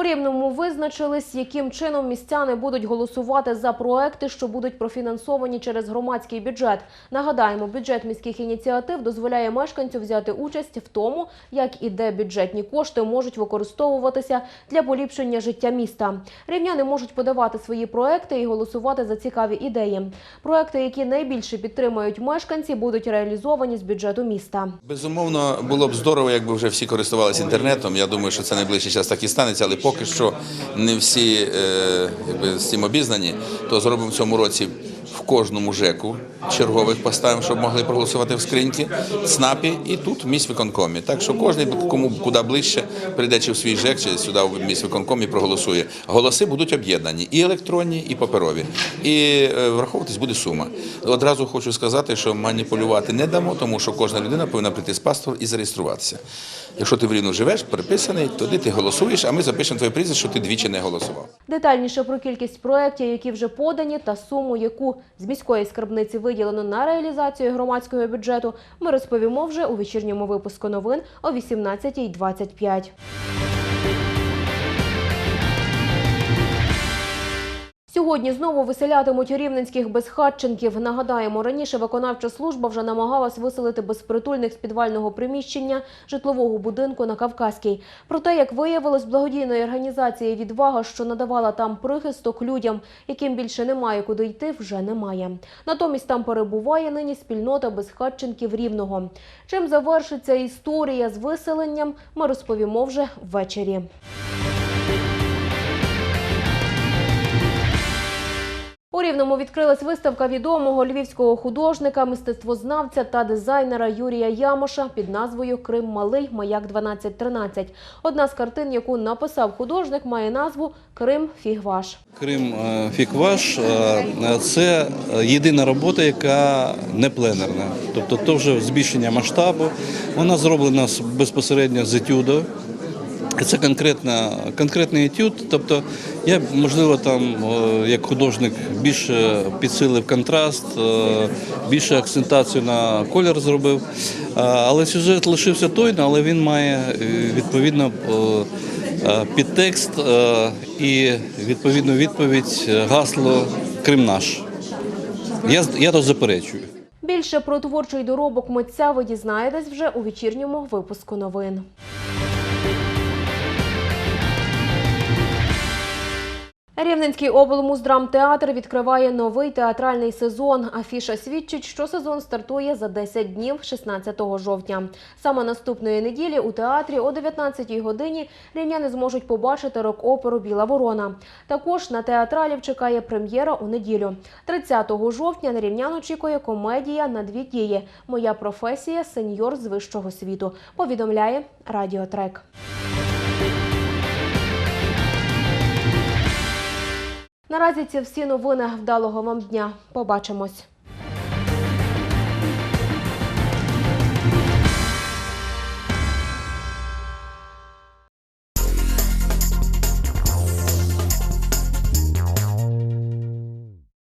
У Рівному визначились, яким чином містяни будуть голосувати за проекти, що будуть профінансовані через громадський бюджет. Нагадаємо, бюджет міських ініціатив дозволяє мешканцю взяти участь в тому, як і де бюджетні кошти можуть використовуватися для поліпшення життя міста. Рівняни можуть подавати свої проекти і голосувати за цікаві ідеї. Проекти, які найбільше підтримують мешканці, будуть реалізовані з бюджету міста. Безумовно, було б здорово, якби вже всі користувалися інтернетом. Я думаю, що це найближчий час так і станеться, але поки що не всі е, якби, з цим обізнані, то зробимо в цьому році кожному ЖЕКу чергових поставимо, щоб могли проголосувати в скриньки, ЦНАПі і тут в міськвиконкомі. Так що кожен, кому куди ближче, прийде чи в свій ЖЕК, чи сюди в міськвиконком і проголосує. Голоси будуть об'єднані і електронні, і паперові. І е, враховуватись буде сума. Одразу хочу сказати, що маніпулювати не дамо, тому що кожна людина повинна прийти з паспортом і зареєструватися. Якщо ти в Рівну живеш, приписаний, тоді ти голосуєш, а ми запишемо твоє прізвище, що ти двічі не голосував. Детальніше про кількість проєктів, які вже подані, та суму, яку з міської скарбниці виділено на реалізацію громадського бюджету, ми розповімо вже у вечірньому випуску новин о 18.25. Сьогодні знову виселятимуть рівненських безхатченків. Нагадаємо, раніше виконавча служба вже намагалась виселити безпритульних з підвального приміщення житлового будинку на Кавказькій. Проте, як виявилось, благодійної організації «Відвага», що надавала там прихисток людям, яким більше немає куди йти, вже немає. Натомість там перебуває нині спільнота безхатченків Рівного. Чим завершиться історія з виселенням, ми розповімо вже ввечері. Рівному відкрилась виставка відомого львівського художника, мистецтвознавця та дизайнера Юрія Ямоша під назвою Крим Малий Маяк 1213. Одна з картин, яку написав художник, має назву Крим Фігваш. Крим е, Фікваш е, це єдина робота, яка не пленерна. Тобто то вже збільшення масштабу. Вона зроблена безпосередньо з етюду. Це конкретна, конкретний етюд. Тобто я, можливо, там е, як художник більше підсилив контраст, е, більше акцентацію на колір зробив. Е, Але сюжет лишився той, але він має відповідно підтекст і відповідну відповідь гасло Крим наш. Я, я то заперечую. Більше про творчий доробок митця ви дізнаєтесь вже у вечірньому випуску новин. Рівненський облмуздрамтеатр відкриває новий театральний сезон. Афіша свідчить, що сезон стартує за 10 днів 16 жовтня. Саме наступної неділі у театрі о 19-й годині рівняни зможуть побачити рок-оперу Біла ворона. Також на театралів чекає прем'єра у неділю. 30 жовтня на рівнян очікує комедія на дві дії. Моя професія сеньор з вищого світу. Повідомляє Радіотрек. Наразі це всі новини. Вдалого вам дня. Побачимось.